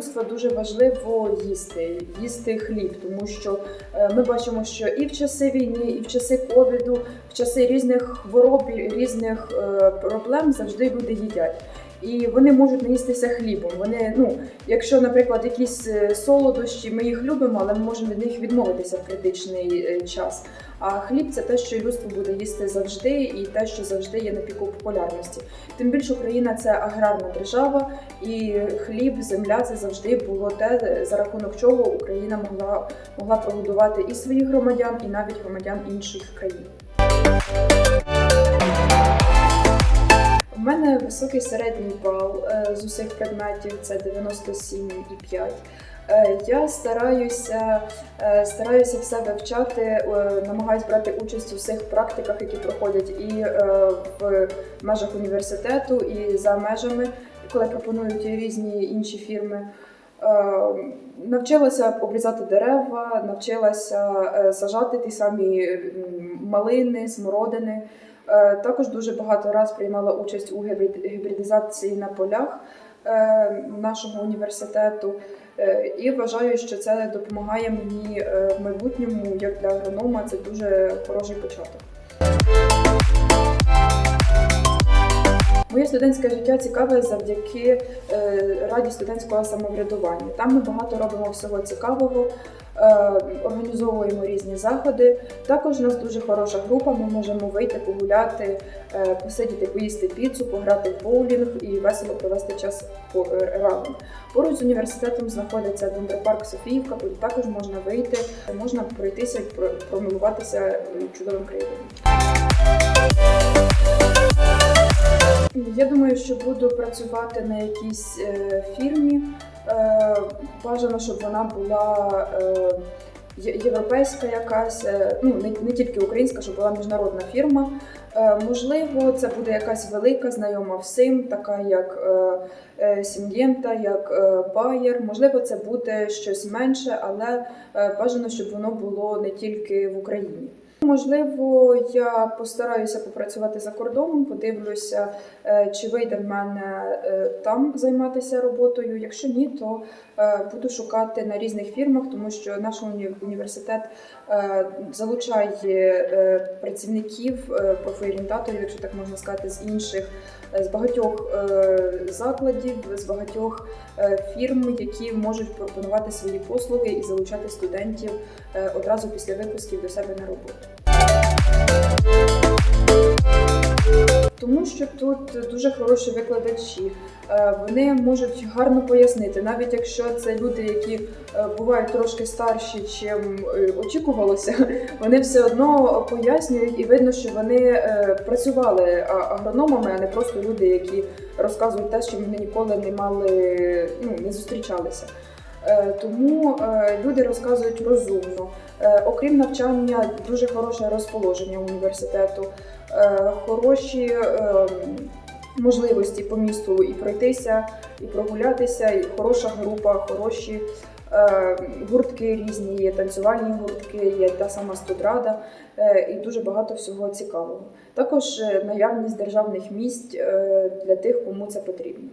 людства дуже важливо їсти, їсти хліб, тому що е, ми бачимо, що і в часи війни, і в часи ковіду, в часи різних хвороб, різних е, проблем завжди люди їдять. І вони можуть наїстися хлібом. Вони, ну, якщо, наприклад, якісь е, солодощі, ми їх любимо, але ми можемо від них відмовитися в критичний е, час. А хліб це те, що людство буде їсти завжди, і те, що завжди є на піку популярності. Тим більше Україна це аграрна держава, і хліб, земля це завжди було те, за рахунок чого Україна могла могла прогодувати і своїх громадян, і навіть громадян інших країн. У мене високий середній бал е, з усіх предметів це 97,5. Е, Я стараюся, е, стараюся все вивчати, намагаюся брати участь у всіх практиках, які проходять і в межах університету, і за межами, коли пропонують різні інші фірми. Навчилася обрізати дерева, навчилася сажати ті самі малини, смородини. Е, Також дуже багато раз приймала участь у гібрид- гібридизації на полях е, нашого університету. Е, І вважаю, що це допомагає мені в майбутньому, як для агронома, це дуже хороший початок. Моє студентське життя цікаве завдяки раді студентського самоврядування. Там ми багато робимо всього цікавого, організовуємо різні заходи. Також у нас дуже хороша група. Ми можемо вийти погуляти, е, посидіти, поїсти піцу, пограти в боулінг і весело провести час е, разом. Поруч з університетом знаходиться дендропарк Софіївка, куди також можна вийти, можна пройтися і про- промилуватися е, чудовим краєвидом. Я думаю, що буду працювати на якійсь е, фірмі. Е, бажано, щоб вона була е, європейська якась, е, ну не, тільки українська, щоб була міжнародна фірма. Можливо, це буде якась велика, знайома всім, така як Сінгента, як Bayer. Можливо, це буде щось менше, але бажано, щоб воно було не тільки в Україні. Можливо, я постараюся попрацювати за кордоном, подивлюся, е, чи вийде в мене е, там займатися роботою. Якщо ні, то е, буду шукати на різних фірмах, тому що наш уні- університет залучає працівників, профорієнтаторів, якщо так можна сказати, з інших, з багатьох закладів, з багатьох фірм, які можуть пропонувати свої послуги і залучати студентів одразу після випусків до себе на роботу. Тому що тут дуже хороші викладачі, Е, вони можуть гарно пояснити, навіть якщо це люди, які е, бувають трошки старші, чим е, очікувалося, вони все одно пояснюють і видно, що вони працювали агрономами, а не просто люди, які розказують те, що вони ніколи не мали, ну не зустрічалися. Е, Тому е, люди розказують розумно. Е, Окрім навчання, дуже хороше розположення університету, хороші можливості по місту і пройтися, і прогулятися, і хороша група, хороші гуртки різні, є танцювальні гуртки, є та сама студрада і дуже багато всього цікавого. Також наявність державних місць для тих, кому це потрібно.